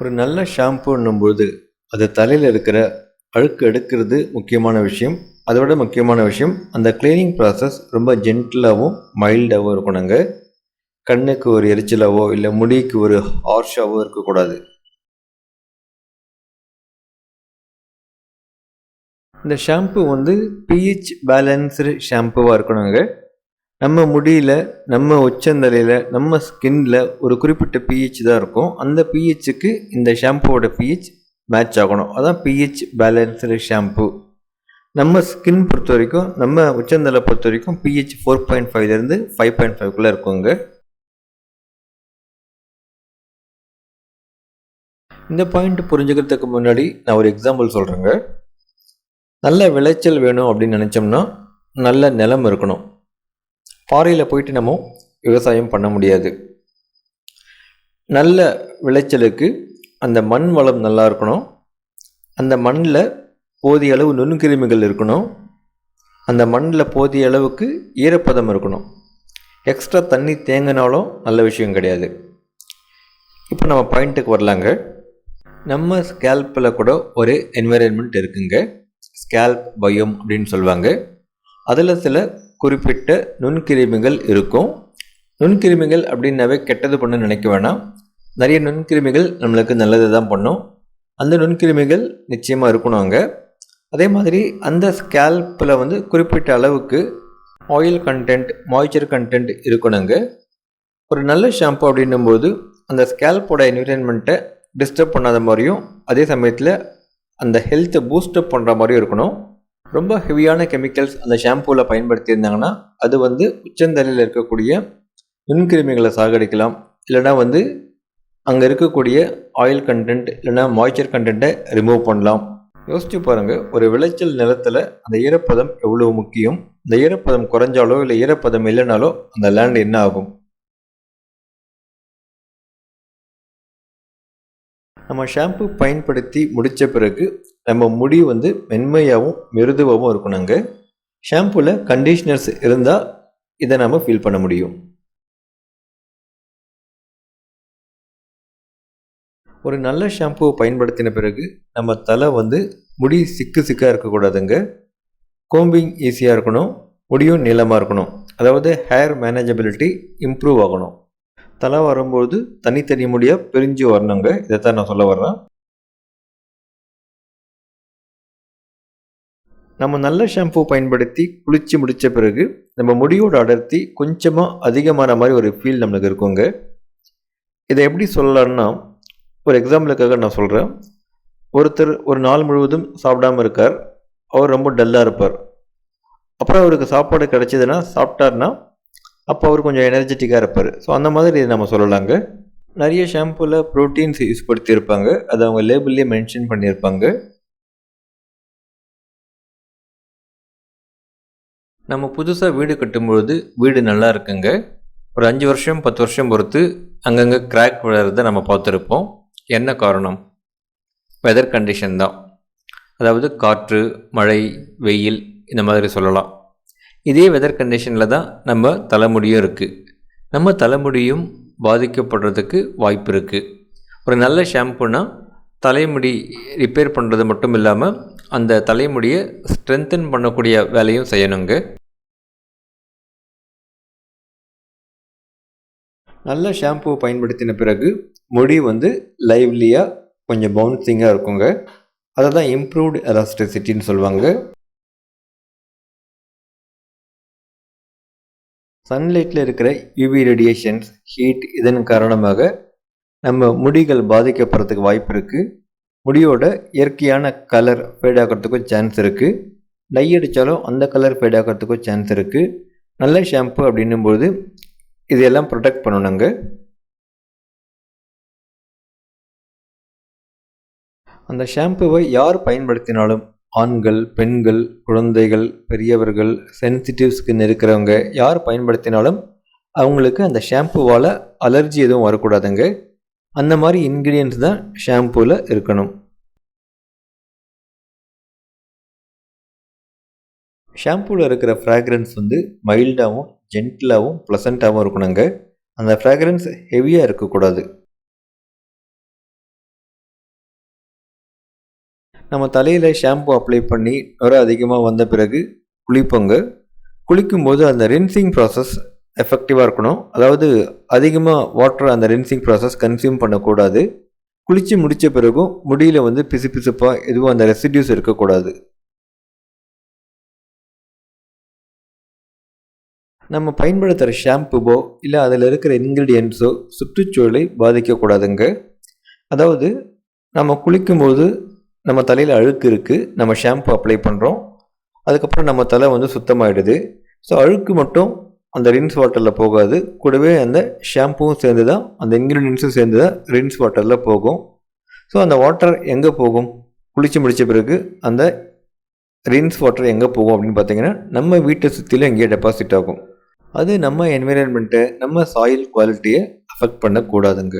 ஒரு நல்ல ஷாம்புன்னும்போது அது தலையில் இருக்கிற அழுக்கு எடுக்கிறது முக்கியமான விஷயம். அதோட முக்கியமான விஷயம் அந்த க்ளீனிங் ப்ராசஸ் ரொம்ப ஜென்டிலாகவும் மைல்டாகவும் இருக்கணுங்க கண்ணுக்கு ஒரு எரிச்சலாவோ இல்லை முடிக்கு ஒரு ஹார்ஷாவோ இருக்கக்கூடாது. இந்த ஷாம்பு வந்து பிஹெச் பேலன்ஸ்டு ஷாம்புவாக இருக்கணுங்க நம்ம முடியில் நம்ம உச்சந்தலையில் நம்ம ஸ்கின்ல ஒரு குறிப்பிட்ட பிஹெச் தான் இருக்கும். அந்த பிஹெச்சுக்கு இந்த ஷாம்புவோட பிஹெச் மேட்ச் ஆகணும். அதான் பிஹெச் பேலன்ஸ்டு ஷாம்பு நம்ம ஸ்கின் பொறுத்த வரைக்கும் நம்ம உச்சந்தலை பொறுத்த வரைக்கும் பிஹெச் ஃபோர் பாயிண்ட் ஃபைவ்லேருந்து ஃபைவ் பாயிண்ட் ஃபைவ்க்குள்ளே இருக்குங்க. இந்த பாயிண்ட் புரிஞ்சுக்கிறதுக்கு முன்னாடி நான் ஒரு எக்ஸாம்பிள் சொல்கிறேங்க நல்ல விளைச்சல் வேணும் அப்படின்னு நினச்சோம்னா நல்ல நிலம் இருக்கணும். பாறையில் போயிட்டு நம்ம விவசாயம் பண்ண முடியாது. நல்ல விளைச்சலுக்கு அந்த மண் வளம் நல்லா இருக்கணும். அந்த மண்ணில் போதிய அளவு நுண்கிருமிகள் இருக்கணும். அந்த மண்ணில் போதிய அளவுக்கு ஈரப்பதம் இருக்கணும். எக்ஸ்ட்ரா தண்ணி தேங்கினாலும் நல்ல விஷயம் கிடையாது. இப்போ நம்ம பாயிண்ட்டுக்கு வரலாங்க. நம்ம ஸ்கேல்பில் கூட ஒரு என்விரான்மெண்ட் இருக்குங்க. ஸ்கேல்ப் பயம் அப்படின்னு சொல்லுவாங்க. அதில் சில குறிப்பிட்ட நுண்கிருமிகள் இருக்கும். நுண்கிருமிகள் அப்படின்னாவே கெட்டது பண்ண நினைக்க வேணாம். நிறைய நுண்கிருமிகள் நம்மளுக்கு நல்லது தான் பண்ணும். அந்த நுண்கிருமிகள் நிச்சயமாக இருக்கணும் அங்கே. அதே மாதிரி அந்த ஸ்கேல்பில் வந்து குறிப்பிட்ட அளவுக்கு ஆயில் கண்டென்ட் மாய்ச்சர் கண்டென்ட் இருக்கணுங்க ஒரு நல்ல ஷாம்பு அப்படின்னும் போது அந்த ஸ்கேல்போட என்விரான்மெண்ட்டை டிஸ்டர்ப் பண்ணாத மாதிரியும் அதே சமயத்தில் அந்த ஹெல்த்தை பூஸ்டப் பண்ணுற மாதிரியும் இருக்கணும். ரொம்ப ஹெவியான கெமிக்கல்ஸ் அந்த ஷாம்பூவில் பயன்படுத்தியிருந்தாங்கன்னா அது வந்து உச்சந்தலையில் இருக்கக்கூடிய நுண்கிருமிகளை சாகடிக்கலாம். இல்லைனா வந்து அங்கே இருக்கக்கூடிய ஆயில் கண்டென்ட் இல்லைனா மாய்ச்சர் கண்டென்ட்டை ரிமூவ் பண்ணலாம். யோசிச்சு பாருங்கள் ஒரு விளைச்சல் நிலத்தில் அந்த ஈரப்பதம் எவ்வளோ முக்கியம்? இந்த ஈரப்பதம் குறைஞ்சாலோ இல்லை ஈரப்பதம் இல்லைனாலோ அந்த லேண்ட் என்ன ஆகும்? நம்ம ஷாம்பு பயன்படுத்தி முடித்த பிறகு நம்ம முடி வந்து மென்மையாகவும் மிருதுவாகவும் இருக்கணுங்க. ஷாம்புவில் கண்டிஷ்னர்ஸ் இருந்தால் இதை நம்ம ஃபீல் பண்ண முடியும். ஒரு நல்ல ஷாம்புவை பயன்படுத்தின பிறகு நம்ம தலை வந்து முடி சிக்கு சிக்காக இருக்கக்கூடாதுங்க. கோம்பிங் ஈஸியாக இருக்கணும். முடியும் நீளமாக இருக்கணும். அதாவது ஹேர் மேனேஜபிலிட்டி இம்ப்ரூவ் ஆகணும். தலை வரும்போது தனித்தனி முடியாக பிரிஞ்சு வரணுங்க. இதைத்தான் நான் சொல்ல வர்றேன். நம்ம நல்ல ஷாம்பு பயன்படுத்தி குளித்து முடித்த பிறகு நம்ம முடியோட அடர்த்தி கொஞ்சமாக அதிகமான மாதிரி ஒரு ஃபீல் நம்மளுக்கு இருக்குங்க. இதை எப்படி சொல்லலான்னா ஒரு எக்ஸாம்பிளுக்காக நான் சொல்கிறேன் ஒருத்தர் ஒரு நாள் முழுவதும் சாப்பிடாம இருக்கார். அவர் ரொம்ப டல்லாக இருப்பார். அப்புறம் அவருக்கு சாப்பாடு கிடச்சிதுன்னா சாப்பிட்டார்னா அப்போ அவர் கொஞ்சம் எனர்ஜெட்டிக்காக இருப்பார். ஸோ அந்த மாதிரி நம்ம சொல்லலாங்க. நிறைய ஷாம்புவில் ப்ரோட்டீன்ஸ் யூஸ் படுத்தியிருப்பாங்க. அதை அவங்க லேபிள்லேயே மென்ஷன் பண்ணியிருப்பாங்க. நம்ம புதுசாக வீடு கட்டும்பொழுது வீடு நல்லா இருக்குங்க. ஒரு அஞ்சு வருஷம் பத்து வருஷம் பொறுத்து அங்கங்கே கிராக் விழுறத நம்ம பார்த்துருப்போம். என்ன காரணம்? வெதர் கண்டிஷன் தான். அதாவது காற்று மழை வெயில் இந்த மாதிரி சொல்லலாம். இதே வெதர் கண்டிஷனில் தான் நம்ம தலைமுடியும் இருக்குது நம்ம தலைமுடியும் பாதிக்கப்படுறதுக்கு வாய்ப்பு இருக்குது ஒரு நல்ல ஷாம்புனால் தலைமுடி ரிப்பேர் பண்ணுறது மட்டும் இல்லாமல் அந்த தலைமுடியை ஸ்ட்ரென்தன் பண்ணக்கூடிய வேலையும் செய்யணுங்க. நல்ல ஷாம்பு பயன்படுத்தின பிறகு முடி வந்து லைவ்லியாக கொஞ்சம் பவுன்சிங்காக இருக்குங்க. அதை தான் இம்ப்ரூவ்டு எலாஸ்டிசிட்டின்னு சொல்லுவாங்க. சன்லைட்டில் இருக்கிற யூவி ரேடியேஷன்ஸ் ஹீட் இதன் காரணமாக நம்ம முடிகள் பாதிக்கப்படுறதுக்கு வாய்ப்பு இருக்குது முடியோட இயற்கையான கலர் ஃபேட் ஆகிறதுக்கும் சான்ஸ் இருக்குது டை அடித்தாலும் அந்த கலர் ஃபேட் ஆகிறதுக்கும் சான்ஸ் இருக்குது நல்ல ஷாம்பு அப்படின்னும்போது இதெல்லாம் ப்ரொடெக்ட் பண்ணணுங்க அந்த ஷாம்புவை யார் பயன்படுத்தினாலும் ஆண்கள் பெண்கள் குழந்தைகள் பெரியவர்கள் சென்சிட்டிவ் ஸ்கின் இருக்கிறவங்க யார் பயன்படுத்தினாலும் அவங்களுக்கு அந்த ஷாம்புவால் அலர்ஜி எதுவும் வரக்கூடாதுங்க. அந்த மாதிரி இன்க்ரீடியன்ஸ் தான் ஷாம்பூவில் இருக்கணும். ஷாம்பூவில் இருக்கிற ஃப்ராக்ரன்ஸ் வந்து மைல்டாகவும் ஜென்டிலாகவும் ப்ளசண்ட்டாகவும் இருக்கணுங்க. அந்த ஃப்ராக்ரன்ஸ் ஹெவியாக இருக்கக்கூடாது. நம்ம தலையில் ஷாம்பு அப்ளை பண்ணி நுர அதிகமாக வந்த பிறகு குளிப்போங்க. குளிக்கும்போது அந்த ரின்சிங் ப்ராசஸ் எஃபெக்டிவாக இருக்கணும். அதாவது அதிகமாக வாட்டர் அந்த ரின்சிங் ப்ராசஸ் கன்சியூம் பண்ணக்கூடாது. குளித்து முடித்த பிறகும் முடியில் வந்து பிசு பிசுப்பாக எதுவும் அந்த ரெசிடியூஸ் இருக்கக்கூடாது. நம்ம பயன்படுத்துகிற ஷாம்புவோ இல்லை அதில் இருக்கிற இன்க்ரீடியன்ட்ஸோ சுற்றுச்சூழலை பாதிக்கக்கூடாதுங்க. அதாவது நம்ம குளிக்கும்போது நம்ம தலையில் அழுக்கு இருக்குது நம்ம ஷாம்பு அப்ளை பண்ணுறோம் அதுக்கப்புறம் நம்ம தலை வந்து சுத்தமாகிடுது ஸோ அழுக்கு மட்டும் அந்த ரின்ஸ் வாட்டரில் போகாது. கூடவே அந்த ஷாம்புவும் சேர்ந்து தான் அந்த இன்க்ரீடியன்ஸும் சேர்ந்து தான் ரின்ஸ் வாட்டரில் போகும். ஸோ அந்த வாட்டர் எங்கே போகும்? குளித்து முடித்த பிறகு அந்த ரின்ஸ் வாட்டர் எங்கே போகும் அப்படின்னு பார்த்தீங்கன்னா நம்ம வீட்டை சுற்றிலும் எங்கேயே டெபாசிட் ஆகும். அது நம்ம என்விரான்மெண்ட்டை நம்ம சாயில் குவாலிட்டியை அஃபெக்ட் பண்ணக்கூடாதுங்க.